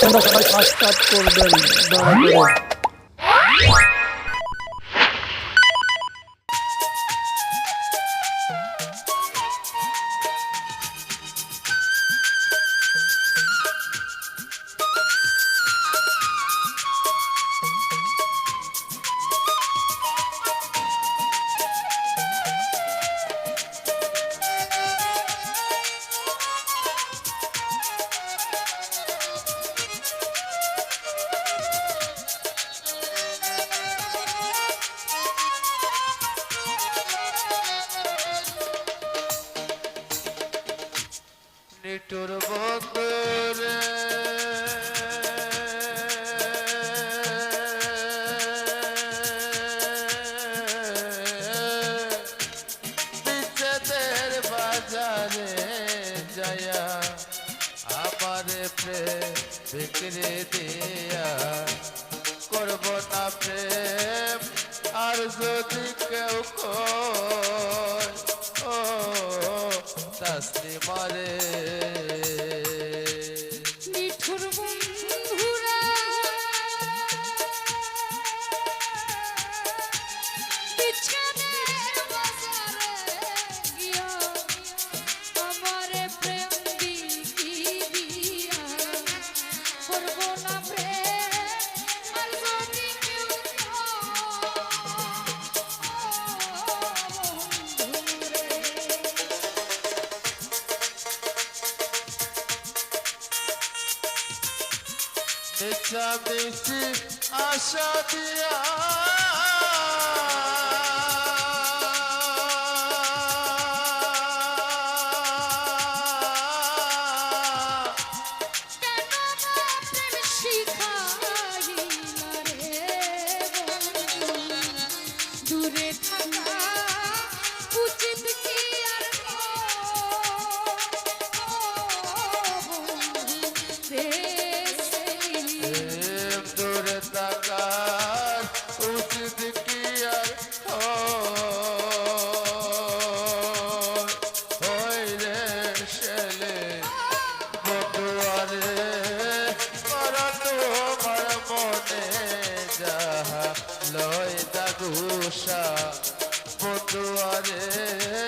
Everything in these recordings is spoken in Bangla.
তোমরা সবাই সাবস্ক্রাইব করবেন দয়া করে প্রেম বিক্রি দিয়া করব না প্রেম আর যদি কেউ কয় ও শাস্তি মারে মিশামিশি আশা দিয়া দাগুসা বটুয়ারে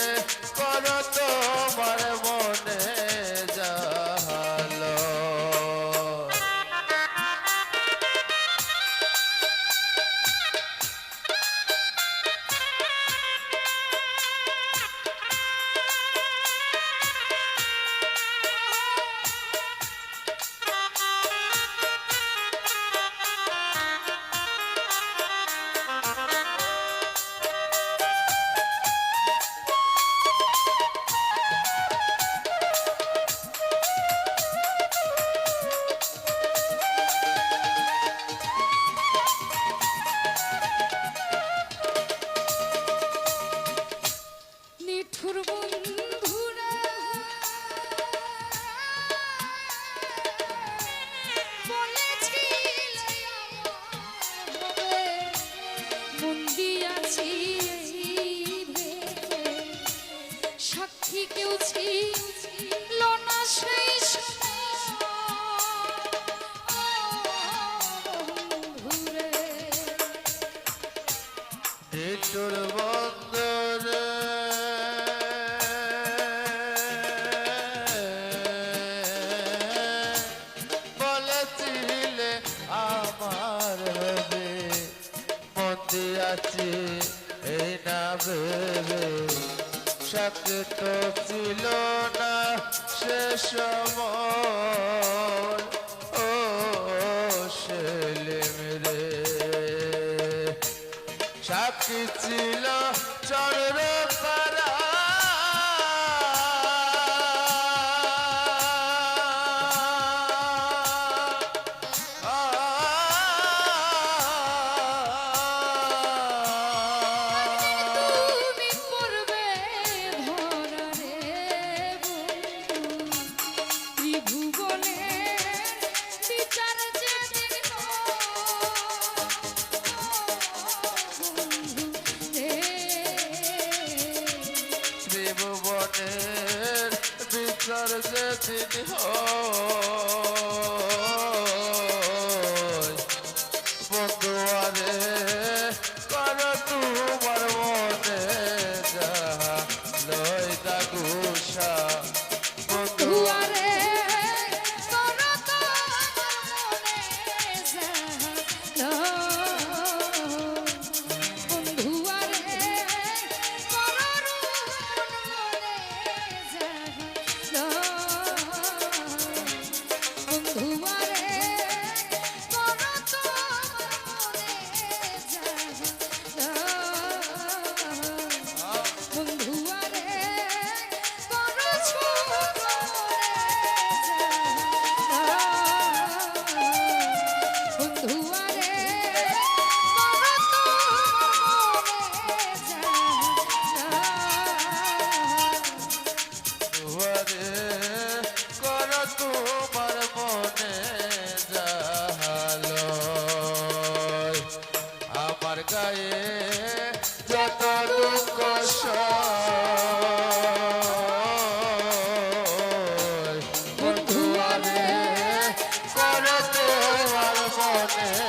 নিটুর বন্দরে। বলেছিলে আমার হবে মন্দি আছি, এই না ভেবে। সাথে তো ছিল না সে সময়। সাক্ষী ছিল চন্দ্র তারা তুমি বিচার যেদিন হয় যায় যত দুঃখ বন্ধু আরে করতে আর মনে